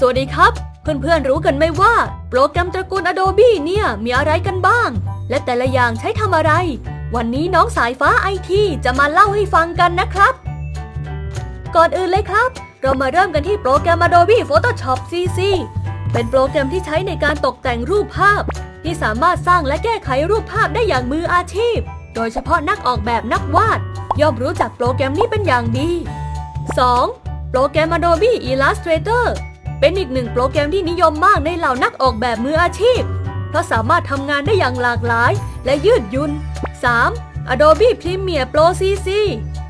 สวัสดีครับ เพื่อนๆรู้กันไหมว่า โปรแกรมตระกูล Adobe เนี่ยมีอะไรกันบ้าง และแต่ละอย่างใช้ทำอะไร วันนี้น้องสายฟ้าไอทีจะมาเล่าให้ฟังกันนะครับ ก่อนอื่นเลยครับ เรามาเริ่มกันที่โปรแกรม Adobe Photoshop CC เป็นโปรแกรมที่ใช้ในการตกแต่งรูปภาพ ที่สามารถสร้างและแก้ไขรูปภาพได้อย่างมืออาชีพ โดยเฉพาะนักออกแบบนักวาด ย่อมรู้จักโปรแกรมนี้เป็นอย่างดี 2. โปรแกรม Adobe Illustrator เป็นอีกหนึ่งโปรแกรมที่นิยมมากในเหล่านักออกแบบมืออาชีพ เพราะสามารถทำงานได้อย่างหลากหลาย และยืดหยุ่น 3. Adobe Premiere Pro CC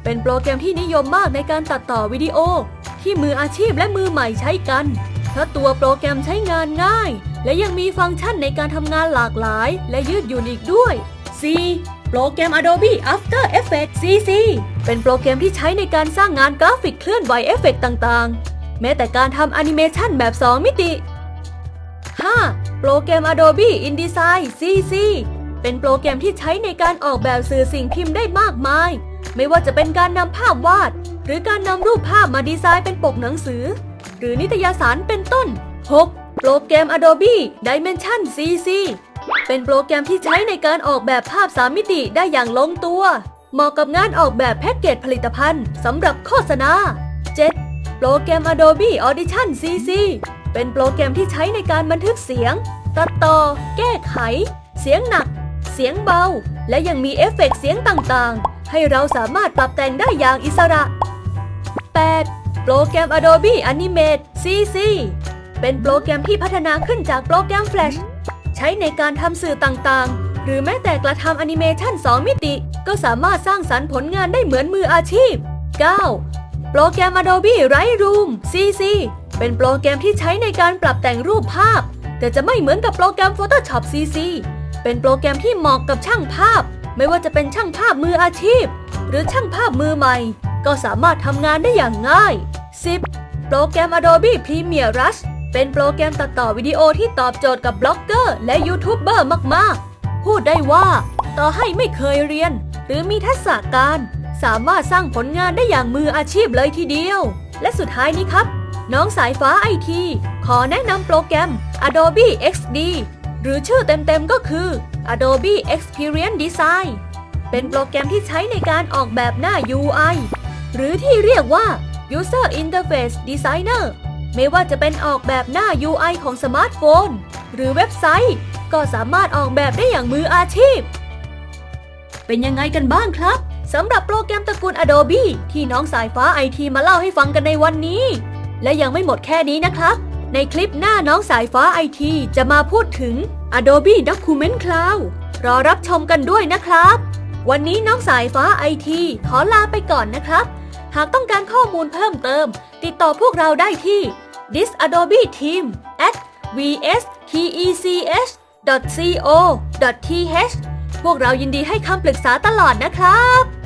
เป็นโปรแกรมที่นิยมมากในการตัดต่อวิดีโอ ที่มืออาชีพและมือใหม่ใช้กัน เพราะตัวโปรแกรมใช้งานง่าย และยังมีฟังก์ชันในการทำงานหลากหลาย และยืดหยุ่นอีกด้วย 4. โปรแกรม Adobe After Effects CC เป็นโปรแกรมที่ใช้ในการสร้างงานกราฟิกเคลื่อนไหวเอฟเฟกต์ต่างๆ แม้แต่การทำแอนิเมชันแบบ 2 มิติ 5. โปรแกรม Adobe InDesign CC เป็นโปรแกรมที่ใช้ในการออกแบบสื่อสิ่งพิมพ์ได้มากมาย ไม่ว่าจะเป็นการนำภาพวาด หรือการนำรูปภาพมาดีไซน์เป็นปกหนังสือ หรือนิตยสารเป็นต้น 6. โปรแกรม Adobe Dimension CC เป็นโปรแกรมที่ใช้ในการออกแบบภาพ3มิติได้อย่างลงตัว เหมาะกับงานออกแบบแพ็กเกจผลิตภัณฑ์สำหรับโฆษณา 7. โปรแกรม Adobe Audition CC เป็นโปรแกรมที่ใช้ในการบันทึกเสียง ตัดต่อ แก้ไข เสียงหนัก เสียงเบา และยังมีเอฟเฟกต์เสียงต่างๆ ให้เราสามารถปรับแต่งได้อย่างอิสระ 8. โปรแกรม Adobe Animate CC เป็นโปรแกรมที่พัฒนาขึ้นจากโปรแกรม Flash ใช้ในการทำสื่อต่างๆ หรือแม้แต่กระทำแอนิเมชัน2 มิติ ก็สามารถสร้างสรรค์ผลงานได้เหมือนมืออาชีพ 9. โปรแกรม Adobe Lightroom CC เป็นโปรแกรมที่ใช้ในการปรับแต่งรูปภาพ แต่จะไม่เหมือนกับโปรแกรม Photoshop CC เป็นโปรแกรมที่เหมาะกับช่างภาพ ไม่ว่าจะเป็นช่างภาพมืออาชีพ หรือช่างภาพมือใหม่ ก็สามารถทำงานได้อย่างง่าย 10. โปรแกรม Adobe Premiere Rush เป็นโปรแกรมตัดต่อวิดีโอที่ตอบโจทย์กับบล็อกเกอร์และยูทูบเบอร์มาก ๆ พูดได้ว่า ต่อให้ไม่เคยเรียน หรือมีทักษะการ สามารถสร้างผลงานได้อย่างมืออาชีพเลยทีเดียว และสุดท้ายนี้ครับ น้องสายฟ้าไอที ขอแนะนำโปรแกรม Adobe XD หรือชื่อเต็มๆก็คือ Adobe Experience Design เป็นโปรแกรมที่ใช้ในการออกแบบหน้า UI หรือที่เรียกว่า User Interface Designer ไม่ว่าจะเป็นออกแบบหน้า UI ของสมาร์ทโฟน หรือเว็บไซต์ ก็สามารถออกแบบได้อย่างมืออาชีพ เป็นยังไงกันบ้างครับ สำหรับโปรแกรมตระกูล Adobe ที่น้องสายฟ้าไอทีมาเล่าให้ฟังกันในวันนี้ และยังไม่หมดแค่นี้นะครับ ในคลิปหน้าน้องสายฟ้าไอทีจะมาพูดถึง Adobe Document Cloud รอรับชมกันด้วยนะครับ วันนี้น้องสายฟ้าไอทีขอลาไปก่อนนะครับ หากต้องการข้อมูลเพิ่มเติม ติดต่อพวกเราได้ที่ disadobe team at vstech.co.th พวกเรายินดีให้คำปรึกษาตลอดนะครับ